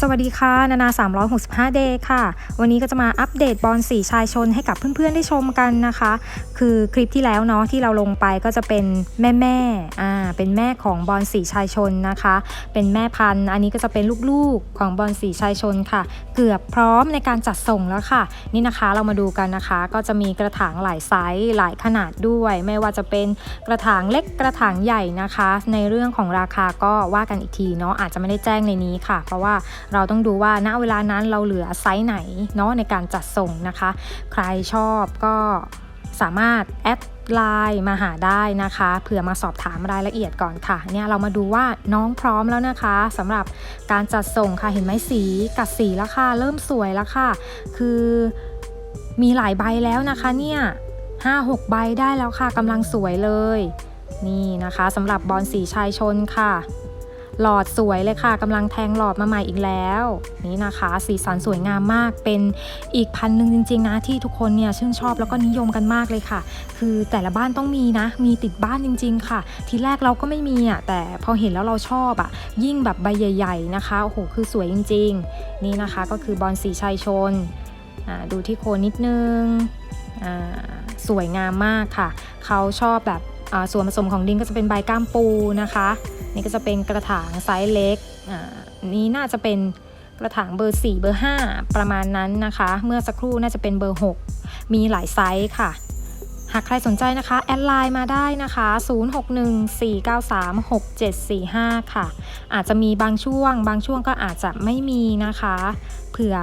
สวัสดีค่ะ นานา 365 เดย์ค่ะ วันนี้ก็จะมาอัปเดตบอลสีชายชนให้กับเพื่อนๆ ได้ชมกันนะคะ คือคลิปที่แล้วเนาะที่เราลงไปก็จะเป็นแม่แม่อ่าเป็นแม่ของบอลสีชายชนนะคะ เป็นแม่พันธุ์ อันนี้ก็จะเป็นลูกๆของบอลสีชายชนค่ะ เกือบพร้อมในการจัดส่งแล้วค่ะ นี่นะคะเรามาดูกันนะคะ ก็จะมีกระถางหลายไซส์หลายขนาดด้วย ไม่ว่าจะเป็นกระถางเล็กกระถางใหญ่นะคะ ในเรื่องของราคาก็ว่ากันอีกทีเนาะอาจจะไม่ได้แจ้งในนี้ค่ะ เพราะว่าเราต้องดูว่าณเวลานั้นเราเหลือไซส์ไหนเนาะในการจัดส่งนะคะ ใครชอบก็สามารถแอดไลน์มาหาได้นะคะเผื่อมาสอบถามรายละเอียดก่อนค่ะเนี่ยเรามาดูว่าน้องพร้อมแล้วนะคะสำหรับการจัดส่งค่ะเห็นไหมสีกัดสีแล้วค่ะเริ่มสวยแล้วค่ะ คือมีหลายใบแล้วนะคะเนี่ยห้าหกใบได้แล้วค่ะกำลังสวยเลย นี่นะคะสำหรับบอลสีชายชนค่ะ หลอดสวยเลยค่ะกำลังแทงหลอดมาใหม่อีกแล้ว นี่นะคะ สีสันสวยงามมากเป็นอีกพันหนึ่งจริงๆนะที่ทุกคนเนี่ยชื่นชอบแล้วก็นิยมกันมากเลยค่ะ คือแต่ละบ้านต้องมีนะ มีติดบ้านจริง ๆ ค่ะ ทีแรกเราก็ไม่มีอะแต่พอเห็นแล้วเราชอบอะ ยิ่งแบบใบใหญ่ ๆ นะคะโอ้โหคือสวยจริง ๆ นี่นะคะก็คือบอลสีชายชนอ่าดูที่โคนนิดนึงอ่าสวยงามมากค่ะ เขาชอบแบบอ่าส่วนผสมของดินก็จะเป็นใบก้ามปูนะคะ นี่ก็จะเป็นกระถางไซส์เล็กอ่านี้น่าจะเป็นกระถางเบอร์ 4 เบอร์ 5 ประมาณนั้นนะคะ เมื่อสักครู่น่าจะเป็นเบอร์ 6 มีหลายไซส์ค่ะ หากใครสนใจนะคะ แอดไลน์มาได้นะคะ 0614936745 ค่ะ อาจจะมีบางช่วง บางช่วงก็อาจจะไม่มีนะคะ เผื่อ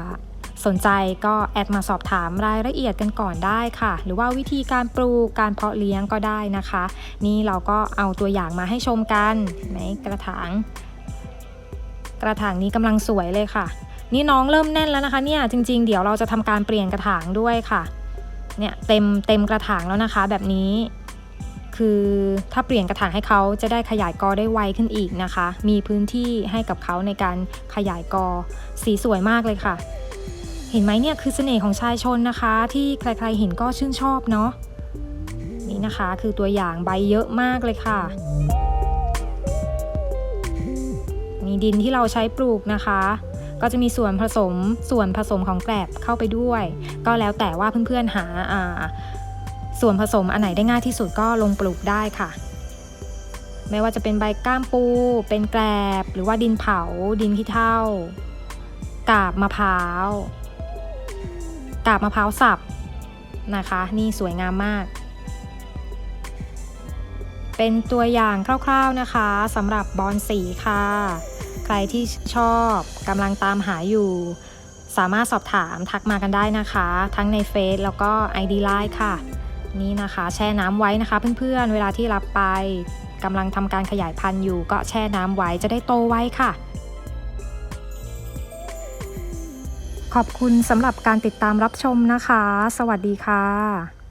สนใจก็แอดมาสอบถามรายละเอียดกันก่อนได้ค่ะ หรือว่าวิธีการปลูกการเพาะเลี้ยงก็ได้นะคะ นี่เราก็เอาตัวอย่างมาให้ชมกันเห็นกระถาง กระถางนี้กำลังสวยเลยค่ะ นี่น้องเริ่มแน่นแล้วนะคะ เนี่ยจริง ๆ เดี๋ยวเราจะทำการเปลี่ยนกระถางด้วยค่ะเนี่ยเต็มเต็มกระถางแล้วนะคะ แบบนี้คือถ้าเปลี่ยนกระถางให้เขาจะได้ขยายกอได้ไวขึ้นอีกนะคะ มีพื้นที่ให้กับเขาในการขยายกอ สีสวยมากเลยค่ะ เห็นไหมเนี่ยคือเสน่ห์ของชายชนนะคะ ที่ใครๆเห็นก็ชื่นชอบเนาะนี่นะคะคือตัวอย่างใบเยอะมากเลยค่ะมีดินที่เราใช้ปลูกนะคะ ก็จะมีส่วนผสมส่วนผสมของแกลบเข้าไปด้วย ก็แล้วแต่ว่าเพื่อนๆหาอ่าส่วนผสมอันไหนได้ง่ายที่สุดก็ลงปลูกได้ค่ะ ไม่ว่าจะเป็นใบก้ามปู เป็นแกลบ หรือว่าดินเผา ดินขี้เถ้ากาบมะพร้าว กาบมะพร้าวสับนะคะ นี่สวยงามมาก เป็นตัวอย่างคร่าวๆนะคะสำหรับบอลสีค่ะ ใครที่ชอบกำลังตามหาอยู่ สามารถสอบถามทักมากันได้นะคะ ทั้งในเฟซแล้วก็ ID Line ค่ะ นี่นะคะแช่น้ำไว้นะคะเพื่อนๆเวลาที่รับไปกำลังทำการขยายพันธุ์อยู่ ก็แช่น้ำไว้จะได้โตไวค่ะ ขอบคุณสำหรับการติดตามรับชมนะคะ สวัสดีค่ะ